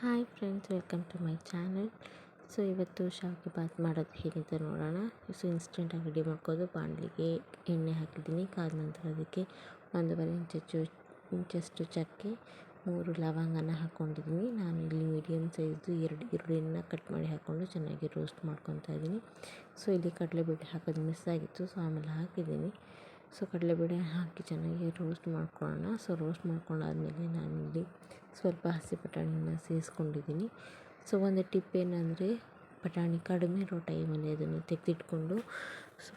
Hi friends, welcome to my channel. So, ಇವತ್ತು ಶಾವಿಗೆ ಬಾತ್ ಮಾಡೋದು ಹೇಗಿದೆ ನೋಡೋಣ. ಸೊ ಇನ್ಸ್ಟೆಂಟಾಗಿ ರೆಡಿ ಮಾಡ್ಕೋದು ಬಾಣಲಿಗೆ ಎಣ್ಣೆ ಹಾಕಿದ್ದೀನಿ. ಕಾದ ನಂತರ ಅದಕ್ಕೆ ಒಂದೂವರೆ ಇಂಚು ಇಂಚಷ್ಟು ಚಕ್ಕೆ, ಮೂರು ಲವಂಗನ ಹಾಕ್ಕೊಂಡಿದ್ದೀನಿ ನಾನು ಇಲ್ಲಿ ಮೀಡಿಯಮ್ ಸೈಜ್ದು ಎರಡು ಈರುಳ್ಳಿನ ಕಟ್ ಮಾಡಿ ಹಾಕ್ಕೊಂಡು ಚೆನ್ನಾಗಿ ರೋಸ್ಟ್ ಮಾಡ್ಕೊತಾ ಇದ್ದೀನಿ. ಸೊ, ಇಲ್ಲಿ ಕಡಲೆಬೇಳೆ ಹಾಕೋದು ಮಿಸ್ ಆಗಿತ್ತು. ಸೊ, ಆಮೇಲೆ ಹಾಕಿದ್ದೀನಿ. ಸೊ, ಕಡಲೆಬೇಳೆ ಹಾಕಿ ಚೆನ್ನಾಗಿ ರೋಸ್ಟ್ ಮಾಡ್ಕೊಳ್ಳೋಣ. ಸೊ ರೋಸ್ಟ್ ಮಾಡ್ಕೊಂಡಾದ್ಮೇಲೆ ನಾನಿಲ್ಲಿ ಸ್ವಲ್ಪ ಹಸಿ ಬಟಾಣಿನ ಸೇರಿಸ್ಕೊಂಡಿದ್ದೀನಿ ಸೊ, ಒಂದು ಟಿಪ್ ಏನಂದರೆ, ಬಟಾಣಿ ಕಡಿಮೆ ಇರೋ ಟೈಮಲ್ಲಿ ಅದನ್ನು ತೆಗೆದಿಟ್ಕೊಂಡು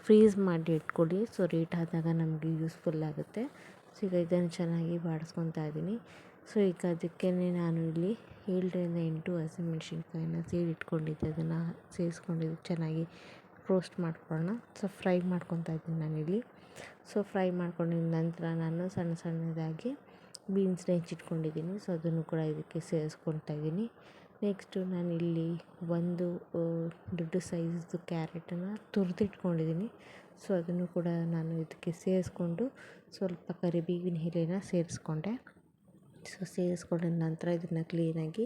ಫ್ರೀಸ್ ಮಾಡಿ ಇಟ್ಕೊಳ್ಳಿ. ಸೊ ರೇಟ್ ಆದಾಗ ನಮಗೆ ಯೂಸ್ಫುಲ್ ಆಗುತ್ತೆ. ಸೊ, ಈಗ ಇದನ್ನು ಚೆನ್ನಾಗಿ ಬಾಡಿಸ್ಕೊತಾ ಇದ್ದೀನಿ. ಸೊ, ಈಗ ಅದಕ್ಕೇ ನಾನು ಇಲ್ಲಿ ಏಳರಿಂದ ಎಂಟು ಹಸಿಮೆಣ್ಸಿನ್ಕಾಯಿನ ಸೇರಿ ಇಟ್ಕೊಂಡಿದ್ದೆ. ಅದನ್ನು ಸೇರಿಸ್ಕೊಂಡಿದ್ದು ಚೆನ್ನಾಗಿ ರೋಸ್ಟ್ ಮಾಡ್ಕೊಳ್ಳೋಣ. ಸೊ ಫ್ರೈ ಮಾಡ್ಕೊತಾ ಇದ್ದೀನಿ ನಾನಿಲ್ಲಿ. ಸೊ ಫ್ರೈ ಮಾಡ್ಕೊಂಡಿದ್ದ ನಂತರ ನಾನು ಸಣ್ಣ ಸಣ್ಣದಾಗಿ ಬೀನ್ಸ್ನ ಹೆಚ್ಚಿಟ್ಕೊಂಡಿದ್ದೀನಿ ಸೊ ಅದನ್ನು ಕೂಡ ಇದಕ್ಕೆ ಸೇರಿಸ್ಕೊತಾ ಇದ್ದೀನಿ. ನೆಕ್ಸ್ಟು ನಾನಿಲ್ಲಿ ಒಂದು ದೊಡ್ಡ ಸೈಜ್ದು ಕ್ಯಾರೆಟನ್ನು ತುರಿದಿಟ್ಕೊಂಡಿದ್ದೀನಿ. ಸೊ ಅದನ್ನು ಕೂಡ ನಾನು ಇದಕ್ಕೆ ಸೇರಿಸ್ಕೊಂಡು ಸ್ವಲ್ಪ ಕರಿಬೇವಿನ ಎಲೆನ ಸೇರಿಸ್ಕೊಂಡೆ. ಸೊ ಸೇರಿಸ್ಕೊಂಡ ನಂತರ ಇದನ್ನು ಕ್ಲೀನಾಗಿ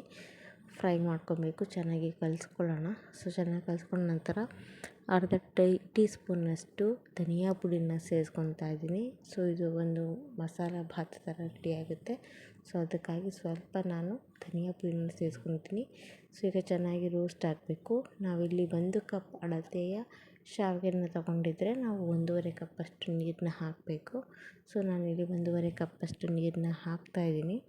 ಫ್ರೈ ಮಾಡ್ಕೊಬೇಕು. ಚೆನ್ನಾಗಿ ಕಲಿಸ್ಕೊಳ್ಳೋಣ. ಸೊ ಚೆನ್ನಾಗಿ ಕಲಿಸ್ಕೊಂಡ ನಂತರ ಅರ್ಧ ಟೈ ಟೀ ಸ್ಪೂನಷ್ಟು ಧನಿಯಾ ಪುಡಿನ ಸೇರಿಸ್ಕೊತಾ ಇದ್ದೀನಿ. ಸೊ, ಇದು ಒಂದು ಮಸಾಲ ಭಾತ್ ಥರ ರೆಡಿ ಆಗುತ್ತೆ. ಸೊ, ಅದಕ್ಕಾಗಿ ಸ್ವಲ್ಪ ನಾನು ಧನಿಯಾ ಪುಡಿನ ಸೇರಿಸ್ಕೊತೀನಿ. ಸೊ, ಈಗ ಚೆನ್ನಾಗಿ ರೋಸ್ಟ್ ಆಗಬೇಕು. ನಾವಿಲ್ಲಿ ಒಂದು ಕಪ್ ಅಳತೆಯ ಶಾವಿಗೆನ ತಗೊಂಡಿದ್ರೆ ನಾವು ಒಂದೂವರೆ ಕಪ್ಪಷ್ಟು ನೀರನ್ನ ಹಾಕಬೇಕು. ಸೊ, ನಾನಿಲ್ಲಿ ಒಂದೂವರೆ ಕಪ್ಪಷ್ಟು ನೀರನ್ನ ಹಾಕ್ತಾಯಿದ್ದೀನಿ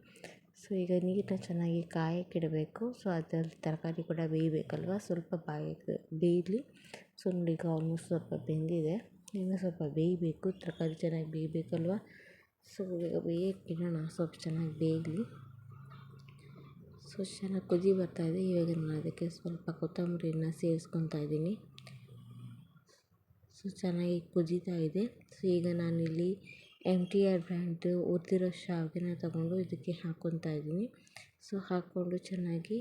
ಸೊ ಈಗ ನೀರನ್ನ ಚೆನ್ನಾಗಿ ಕಾಯಕ್ಕಿಡಬೇಕು ಸೊ ಅದರಲ್ಲಿ ತರಕಾರಿ ಕೂಡ ಬೇಯಬೇಕಲ್ವ? ಸ್ವಲ್ಪ ಬಾಯಕ್ಕೆ ಬೇಯಲಿ. ಸೊ ನೋಡಿ ಈಗ ಆಲ್ಮೋಸ್ಟ್ ಸ್ವಲ್ಪ ಬೆಂದಿದೆ. ಇನ್ನೂ ಸ್ವಲ್ಪ ಬೇಯಬೇಕು. ತರಕಾರಿ ಚೆನ್ನಾಗಿ ಬೇಯಬೇಕಲ್ವ? ಸೊ ಈಗ ಬೇಯಕ್ಕಿಡೋಣ. ಸ್ವಲ್ಪ ಚೆನ್ನಾಗಿ ಬೇಯಲಿ. ಸೊ ಚೆನ್ನಾಗಿ ಕುದಿ ಬರ್ತಾಯಿದೆ ಇವಾಗ ನಾನು ಅದಕ್ಕೆ ಸ್ವಲ್ಪ ಕೊತ್ತಂಬರಿನ ಸೇರಿಸ್ಕೊತಾ ಇದ್ದೀನಿ. ಸೊ ಚೆನ್ನಾಗಿ ಕುದೀತಾ ಇದೆ. ಸೊ ಈಗ ನಾನಿಲ್ಲಿ ಎಂ ಟಿ ಆರ್ ಬ್ರ್ಯಾಂಡ್ ಉರಿದಿರೋ ಶಾವಿಗೆನ ತಗೊಂಡು ಇದಕ್ಕೆ ಹಾಕ್ಕೊತಾ ಇದ್ದೀನಿ. ಸೊ ಹಾಕ್ಕೊಂಡು ಚೆನ್ನಾಗಿ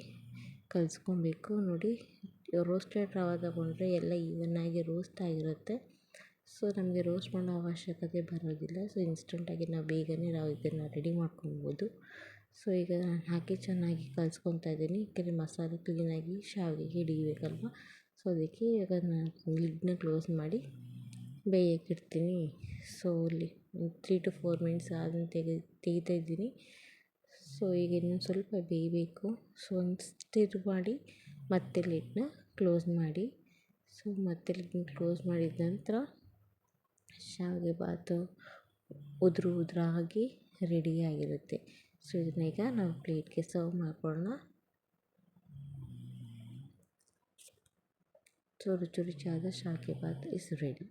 ಕಲಿಸ್ಕೊಬೇಕು. ನೋಡಿ ರೋಸ್ಟೆಡ್ ರವೆ ತೊಗೊಂಡ್ರೆ ಎಲ್ಲ ಈವನ್ನಾಗಿ ರೋಸ್ಟ್ ಆಗಿರುತ್ತೆ. ಸೊ ನಮಗೆ ರೋಸ್ಟ್ ಮಾಡೋ ಅವಶ್ಯಕತೆ ಬರೋದಿಲ್ಲ. ಸೊ ಇನ್ಸ್ಟೆಂಟಾಗಿ ನಾವು ಬೇಗನೆ ನಾವು ಇದನ್ನು ರೆಡಿ ಮಾಡ್ಕೊಬೋದು ಸೊ ಈಗ ನಾನು ಹಾಕಿ ಚೆನ್ನಾಗಿ ಕಲಿಸ್ಕೊತಾ ಇದ್ದೀನಿ. ಯಾಕೆಂದರೆ ಮಸಾಲೆ ಕ್ಲೀನಾಗಿ ಶಾವಿಗೆಗೆ ಹಿಡಿಬೇಕಲ್ವ? ಸೊ ಅದಕ್ಕೆ ಇವಾಗ ನಾನು ಲಿಡ್ನ ಕ್ಲೋಸ್ ಮಾಡಿ ಬೇಯಕ್ಕಿಡ್ತೀನಿ ಸೊ ಅಲ್ಲಿ ತ್ರೀ ಟು ಫೋರ್ ಮಿನಿಟ್ಸ್ ಅದನ್ನು ತೆಗೆ, ತೆಗಿತಾ ಇದ್ದೀನಿ. ಸೊ ಈಗ ಇನ್ನೊಂದು ಸ್ವಲ್ಪ ಬೇಯಬೇಕು. ಸೊ ಒಂದು ಸ್ಟಿರ್ ಮಾಡಿ ಮತ್ತೆ ಲಿಡ್ನ ಕ್ಲೋಸ್ ಮಾಡಿ. ಸೊ ಮತ್ತೆ ಲಿಡ್ನ ಕ್ಲೋಸ್ ಮಾಡಿದ ನಂತರ ಶಾವಿಗೆ ಬಾತು ಉದುರು ಉದುರಾಗಿ ರೆಡಿಯಾಗಿರುತ್ತೆ ಸೊ ಇದನ್ನ ಈಗ ನಾವು ಪ್ಲೇಟ್ಗೆ ಸರ್ವ್ ಮಾಡ್ಕೊಳ್ಳೋಣ. ಸೊ ರುಚಿ ಚಾದ ಶಾವಿಗೆ ಬಾತ್ ಇಸ್ ರೆಡಿ